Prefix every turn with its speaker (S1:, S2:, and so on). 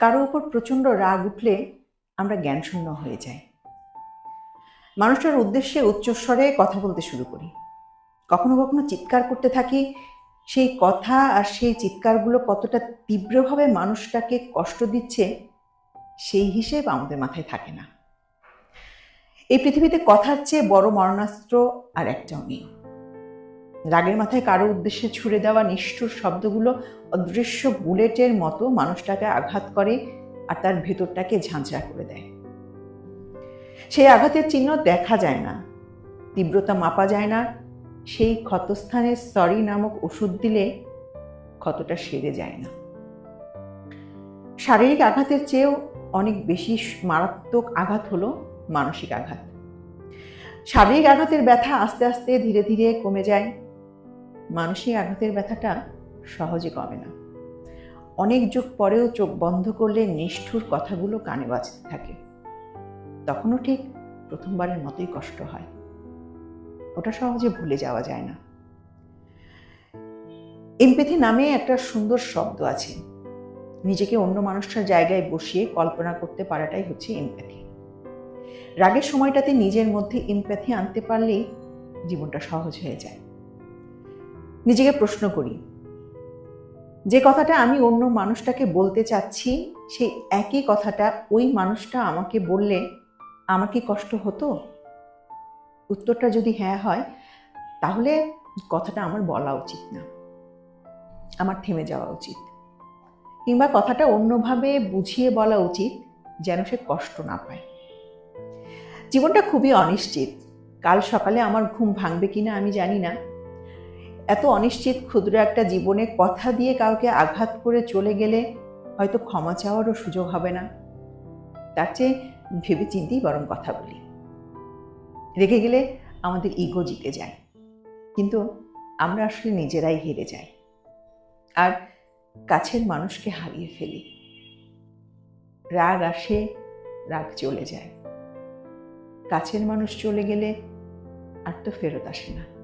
S1: কারও উপর প্রচণ্ড রাগ উঠলে আমরা জ্ঞানশূন্য হয়ে যাই। মানুষটার উদ্দেশ্যে উচ্চস্বরে কথা বলতে শুরু করি। কখনো কখনো চিৎকার করতে থাকি। সেই কথা আর সেই চিৎকারগুলো কতটা তীব্রভাবে মানুষটাকে কষ্ট দিচ্ছে, সেই হিসেব আমাদের মাথায় থাকে না। এই পৃথিবীতে কথার চেয়ে বড় মরণাস্ত্র আর একটাও নেই। রাগের মাথায় কারও উদ্দেশ্যে ছুড়ে দেওয়া নিষ্ঠুর শব্দগুলো অদৃশ্য বুলেটের মতো মানুষটাকে আঘাত করে আর তার ভেতরটাকে ঝাঁঝরা করে দেয়। সেই আঘাতের চিহ্ন দেখা যায় না, তীব্রতা মাপা যায় না, সেই ক্ষতস্থানে সরি নামক ওষুধ দিলে ক্ষতটা সেরে যায় না। শারীরিক আঘাতের চেয়েও অনেক বেশি মারাত্মক আঘাত হলো মানসিক আঘাত। শারীরিক আঘাতের ব্যথা আস্তে আস্তে ধীরে ধীরে কমে যায় মানসিক আঘাতের ব্যথাটা সহজে কমে না। অনেক যুগ পরেও চোখ বন্ধ করলে নিষ্ঠুর কথাগুলো কানে বাজতে থাকে। তখনও ঠিক প্রথমবারের মতোই কষ্ট হয়। ওটা সহজে ভুলে যাওয়া যায় না। এমপেথি নামে একটা সুন্দর শব্দ আছে। নিজেকে অন্য মানুষটার জায়গায় বসিয়ে কল্পনা করতে পারাটাই হচ্ছে এমপ্যাথি রাগের সময়টাতে নিজের মধ্যে এমপ্যাথি আনতে পারলেই জীবনটা সহজ হয়ে যায়। নিজেকে প্রশ্ন করি। যে কথাটা আমি অন্য মানুষটাকে বলতে চাচ্ছি, সেই একই কথাটা ওই মানুষটা আমাকে বললে আমার কি কষ্ট হতো? উত্তরটা যদি হ্যাঁ হয়, তাহলে কথাটা আমার বলা উচিত না। আমার থেমে যাওয়া উচিত। কিংবা কথাটা অন্যভাবে বুঝিয়ে বলা উচিত, যেন সে কষ্ট না পায়। জীবনটা খুবই অনিশ্চিত। কাল সকালে আমার ঘুম ভাঙবে কিনা আমি জানি না। এত অনিশ্চিত, ক্ষুদ্র একটা জীবনে কথা দিয়ে কাউকে আঘাত করে চলে গেলে হয়তো ক্ষমা চাওয়ারও সুযোগ হবে না। তার চেয়ে ভেবে চিন্তেই বরং কথা বলি। রেগে গেলে আমাদের ইগো জিতে যায়। কিন্তু আমরা আসলে নিজেরাই হেরে যাই। আর কাছের মানুষকে হারিয়ে ফেলি। রাগ আসে, রাগ চলে যায়। কাছের মানুষ চলে গেলে আর তো ফেরত আসে না।